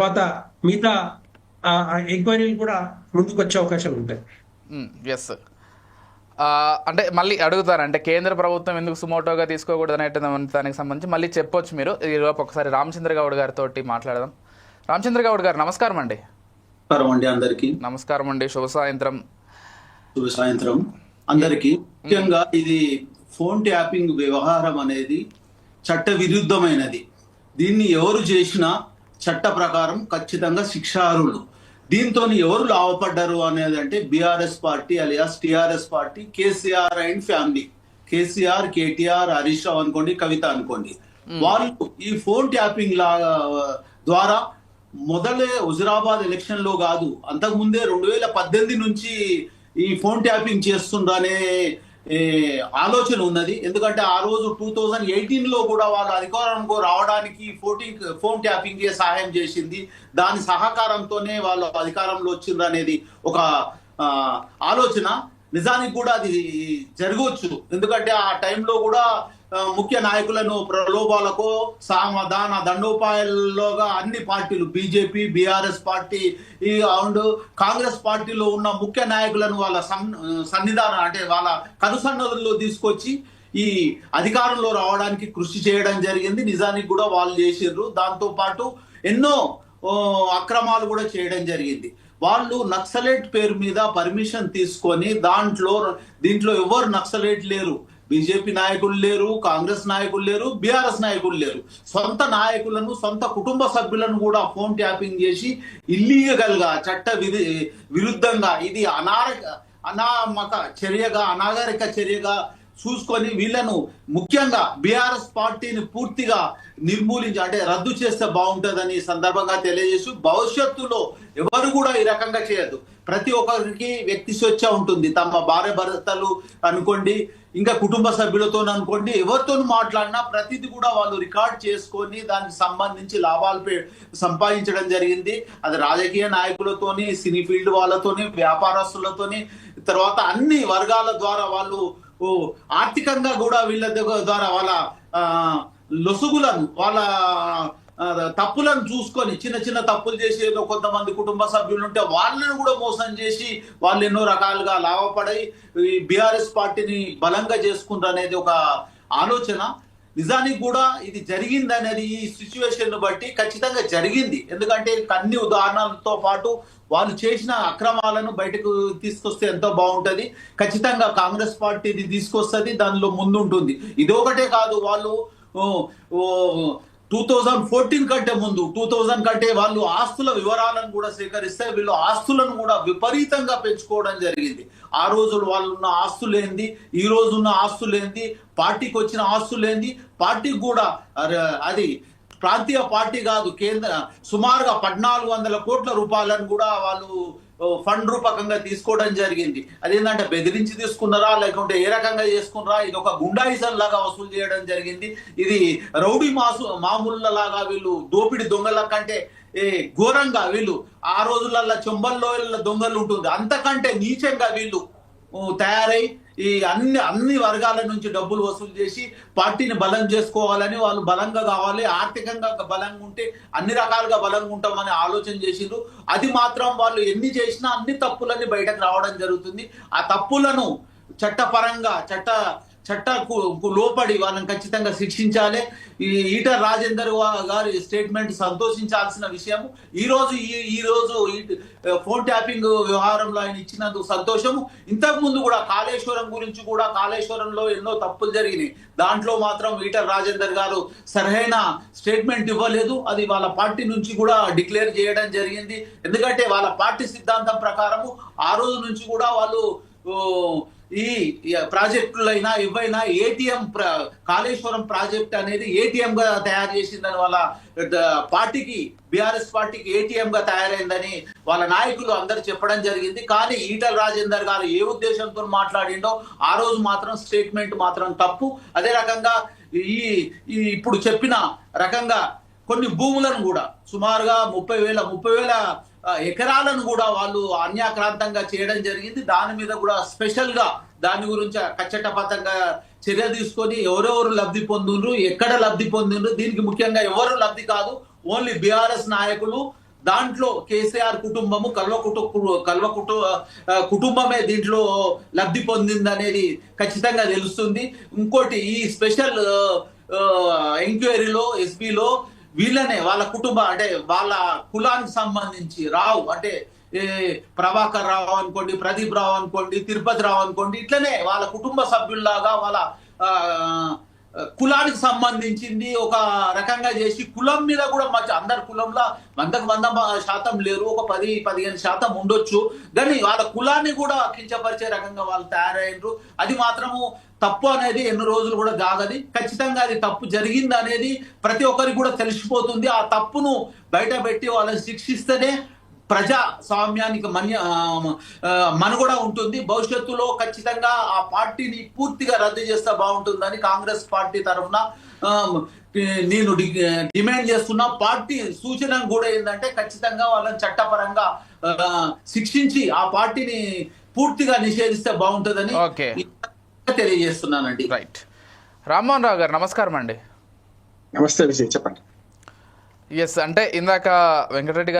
తర్వాత మిగతా ఎంక్వైరీలు కూడా ముందుకు వచ్చే అవకాశాలు ఉంటాయి. ఎస్ అంటే మళ్ళీ అడుగుతాను. అంటే కేంద్ర ప్రభుత్వం ఎందుకు సుమోటోగా తీసుకోకూడదు అనే దానికి సంబంధించి మళ్ళీ చెప్పొచ్చు మీరు. ఈలోపు ఒకసారి రామచంద్ర గౌడ్ గారితో మాట్లాడదాం. రామచంద్ర గౌడ్ గారు నమస్కారం అండి. నమస్కారం అండి అందరికి. నమస్కారం అండి. శుభ సాయంత్రం. శుభ సాయంత్రం. అందరికి. ముఖ్యంగా ఇది ఫోన్ ట్యాపింగ్ వ్యవహారం అనేది చట్ట విరుద్ధమైనది దీన్ని ఎవరు చేసినా చట్ట ప్రకారం ఖచ్చితంగా శిక్షార్హులు దీంతో ఎవరు లాభపడ్డారు అనేది అంటే BRS party alias TRS party KCR and family. KCR KTR Harish Rao అనుకోండి కవిత అనుకోండి. వాళ్ళు ఈ ఫోన్ ట్యాపింగ్ లా ద్వారా మొదలే హుజురాబాద్ ఎలక్షన్లో కాదు అంతకు ముందే రెండు వేల పద్దెనిమిది నుంచి ఈ ఫోన్ ట్యాపింగ్ చేస్తుండనే ఆలోచన ఉన్నది. ఎందుకంటే ఆ రోజు టూ థౌజండ్ ఎయిటీన్లో కూడా వాళ్ళు అధికారంకు రావడానికి ఫోటింగ్ ఫోన్ ట్యాపింగ్ సహాయం చేసింది. దాని సహకారంతోనే వాళ్ళు అధికారంలో వచ్చింది అనేది ఒక ఆలోచన. నిజానికి కూడా అది జరగవచ్చు ఎందుకంటే ఆ టైంలో కూడా ముఖ్య నాయకులను ప్రలోభాలకు సామధాన దండోపాయాల్లోగా అన్ని పార్టీలు బీజేపీ బీఆర్ఎస్ పార్టీ ఈ అండ్ కాంగ్రెస్ పార్టీలో ఉన్న ముఖ్య నాయకులను వాళ్ళ సన్- సన్నిధానం అంటే వాళ్ళ కనుసన్నదుల్లో తీసుకొచ్చి ఈ అధికారంలో రావడానికి కృషి చేయడం జరిగింది. నిజానికి కూడా వాళ్ళు చేసిర్రు దాంతో పాటు ఎన్నో అక్రమాలు కూడా చేయడం జరిగింది. వాళ్ళు నక్సలేట్ పేరు మీద పర్మిషన్ తీసుకొని దాంట్లో దీంట్లో ఎవరు నక్సలేట్ లేరు. బీజేపీ నాయకులు లేరు కాంగ్రెస్ నాయకులు లేరు బీఆర్ఎస్ నాయకులు లేరు. సొంత నాయకులను సొంత కుటుంబ సభ్యులను కూడా ఫోన్ ట్యాపింగ్ చేసి ఇల్లీగల్గా చట్ట విరుద్ధంగా ఇది అనారక అనామక చర్యగా అనాగరిక చర్యగా చూసుకొని వీళ్ళను ముఖ్యంగా బీఆర్ఎస్ పార్టీని పూర్తిగా నిర్మూలించి అంటే రద్దు చేస్తే బాగుంటుందని సందర్భంగా తెలియజేస్తూ భవిష్యత్తులో ఎవరు కూడా ఈ రకంగా చేయదు ప్రతి ఒక్కరికి వ్యక్తి స్వేచ్ఛ ఉంటుంది. తమ భార్య భర్తలు అనుకోండి ఇంకా కుటుంబ సభ్యులతో అనుకోండి ఎవరితో మాట్లాడినా ప్రతిది కూడా వాళ్ళు రికార్డ్ చేసుకొని దానికి సంబంధించి లాభాలు పే- సంపాదించడం జరిగింది. అది రాజకీయ నాయకులతోని సినీ ఫీల్డ్ వాళ్ళతోని వ్యాపారస్తులతోని తర్వాత అన్ని వర్గాల ద్వారా వాళ్ళు ఆర్థికంగా కూడా వీళ్ళ దగ్గర ద్వారా వాళ్ళ లొసుగులను వాళ్ళ తప్పులను చూసుకొని చిన్న చిన్న తప్పులు చేసి ఏదో కొంతమంది కుటుంబ సభ్యులు ఉంటే వాళ్ళని కూడా మోసం చేసి వాళ్ళు ఎన్నో రకాలుగా లాభపడి ఈ బీఆర్ఎస్ పార్టీని బలంగా చేసుకుంటారు అనేది ఒక ఆలోచన. నిజానికి కూడా ఇది జరిగింది అనేది ఈ సిచ్యువేషన్ బట్టి ఖచ్చితంగా జరిగింది. ఎందుకంటే అన్ని ఉదాహరణలతో పాటు వాళ్ళు చేసిన అక్రమాలను బయటకు తీసుకొస్తే ఎంతో బాగుంటుంది. ఖచ్చితంగా కాంగ్రెస్ పార్టీ ఇది తీసుకొస్తుంది దానిలో ముందుంటుంది. ఇది ఒకటే కాదు వాళ్ళు టూ థౌజండ్ ఫోర్టీన్ కంటే ముందు టూ థౌజండ్ కంటే వాళ్ళు ఆస్తుల వివరాలను కూడా సేకరిస్తే వీళ్ళు ఆస్తులను కూడా విపరీతంగా పెంచుకోవడం జరిగింది. ఆ రోజు వాళ్ళు ఉన్న ఆస్తులేంది ఈ రోజు ఉన్న ఆస్తులేంది పార్టీకి వచ్చిన ఆస్తులేంది పార్టీకి కూడా అది ప్రాంతీయ పార్టీ కాదు కేంద్ర సుమారుగా పద్నాలుగు వందల కోట్ల రూపాయలను కూడా వాళ్ళు ఫండ్ రూపకంగా తీసుకోవడం జరిగింది. అదేంటంటే బెదిరించి తీసుకున్నారా లేకుంటే ఏ రకంగా చేసుకున్నారా ఇది ఒక గుండాయిజం లాగా వసూలు చేయడం జరిగింది. ఇది రౌడీ మాసు మామూళ్ళ లాగా వీళ్ళు దోపిడి దొంగల కంటే ఏ ఘోరంగా వీళ్ళు ఆ రోజులల్లో చెంబల్లో దొంగలు ఉంటుంది అంతకంటే నీచంగా వీళ్ళు తయారై ఈ అన్ని అన్ని వర్గాల నుంచి డబ్బులు వసూలు చేసి పార్టీని బలం చేసుకోవాలని వాళ్ళు బలంగా కావాలి ఆర్థికంగా బలంగా ఉంటే అన్ని రకాలుగా బలంగా ఉంటామని ఆలోచన చేసిండ్రు. అది మాత్రం వాళ్ళు ఎన్ని చేసినా అన్ని తప్పులన్నీ బయటకు రావడం జరుగుతుంది. ఆ తప్పులను చట్టపరంగా చట్ట చట్టకు లోపడి వాళ్ళని ఖచ్చితంగా శిక్షించాలి. ఈ ఈటర్ రాజేందర్ గారి స్టేట్మెంట్ సంతోషించాల్సిన విషయం ఈ రోజు ఈ ఈ రోజు ఈ ఫోన్ ట్యాపింగ్ వ్యవహారంలో ఆయన ఇచ్చినందుకు సంతోషము. ఇంతకు ముందు కూడా కాళేశ్వరం గురించి కూడా కాళేశ్వరంలో ఎన్నో తప్పులు జరిగినాయి. దాంట్లో మాత్రం ఈటర్ రాజేందర్ గారు సరైన స్టేట్మెంట్ ఇవ్వలేదు. అది వాళ్ళ పార్టీ నుంచి కూడా డిక్లేర్ చేయడం జరిగింది. ఎందుకంటే వాళ్ళ పార్టీ సిద్ధాంతం ప్రకారము ఆ రోజు నుంచి కూడా వాళ్ళు ఈ ప్రాజెక్టులైనా ఇవైనా ఏటీఎం కాళేశ్వరం ప్రాజెక్ట్ అనేది ఏటీఎం గా తయారు చేసిందని వాళ్ళ పార్టీకి బీఆర్ఎస్ పార్టీకి ఏటీఎం గా తయారైందని వాళ్ళ నాయకులు అందరు చెప్పడం జరిగింది. కానీ ఈటల రాజేందర్ గారు ఏ ఉద్దేశంతో మాట్లాడిండో ఆ రోజు మాత్రం స్టేట్మెంట్ మాత్రం తప్పు. అదే రకంగా ఈ ఇప్పుడు చెప్పిన రకంగా కొన్ని భూములను కూడా సుమారుగా ముప్పై వేల ముప్పై వేల ఎకరాలను కూడా వాళ్ళు అన్యాక్రాంతంగా చేయడం జరిగింది. దాని మీద కూడా స్పెషల్గా దాని గురించి కచ్చటపతంగా చర్య తీసుకొని ఎవరెవరు లబ్ధి పొందిండ్రు ఎక్కడ లబ్ధి పొందిండ్రు దీనికి ముఖ్యంగా ఎవరు లబ్ధి కాదు ఓన్లీ బీఆర్ఎస్ నాయకులు. దాంట్లో కేసీఆర్ కుటుంబము కల్వ కుటు కల్వ కుటు కుటుంబమే దీంట్లో లబ్ధి పొందిందనేది ఖచ్చితంగా తెలుస్తుంది. ఇంకోటి ఈ స్పెషల్ ఎంక్వైరీలో ఎస్పీలో వీళ్ళనే వాళ్ళ కుటుంబ అంటే వాళ్ళ కులానికి సంబంధించి రావు అంటే ప్రభాకర్ రావు అనుకోండి ప్రదీప్ రావు అనుకోండి తిరుపతి రావు అనుకోండి ఇట్లనే వాళ్ళ కుటుంబ సభ్యుల్లాగా వాళ్ళ కులానికి సంబంధించింది ఒక రకంగా చేసి కులం మీద కూడా మంచి అందరి కులంలో వందకు వంద శాతం లేరు ఒక పది పదిహేను శాతం ఉండొచ్చు. కానీ వాళ్ళ కులాన్ని కూడా కించపరిచే రకంగా వాళ్ళు తయారైనరు అది మాత్రము తప్పు అనేది ఎన్ని రోజులు కూడా దాగది ఖచ్చితంగా అది తప్పు జరిగింది అనేది ప్రతి ఒక్కరికి కూడా తెలిసిపోతుంది. ఆ తప్పును బయట పెట్టి వాళ్ళని శిక్షిస్తేనే ప్రజా స్వామ్యానికి మన్య మనుగడ ఉంటుంది. భవిష్యత్తులో ఖచ్చితంగా ఆ పార్టీని పూర్తిగా రద్దు చేస్తే బాగుంటుందని కాంగ్రెస్ పార్టీ తరఫున నేను డిమాండ్ చేస్తున్న. పార్టీ సూచన కూడా ఏంటంటే ఖచ్చితంగా వాళ్ళని చట్టపరంగా శిక్షించి ఆ పార్టీని పూర్తిగా నిషేధిస్తే బాగుంటుందని. తెలియజేస్తున్నానండి. రైట్ రామ్మోహన్ రావు గారు నమస్కారం అండి. నమస్తే విజయ్ చెప్పండి. ఎస్ అంటే ఇందాక వెంకటరెడ్డి గారు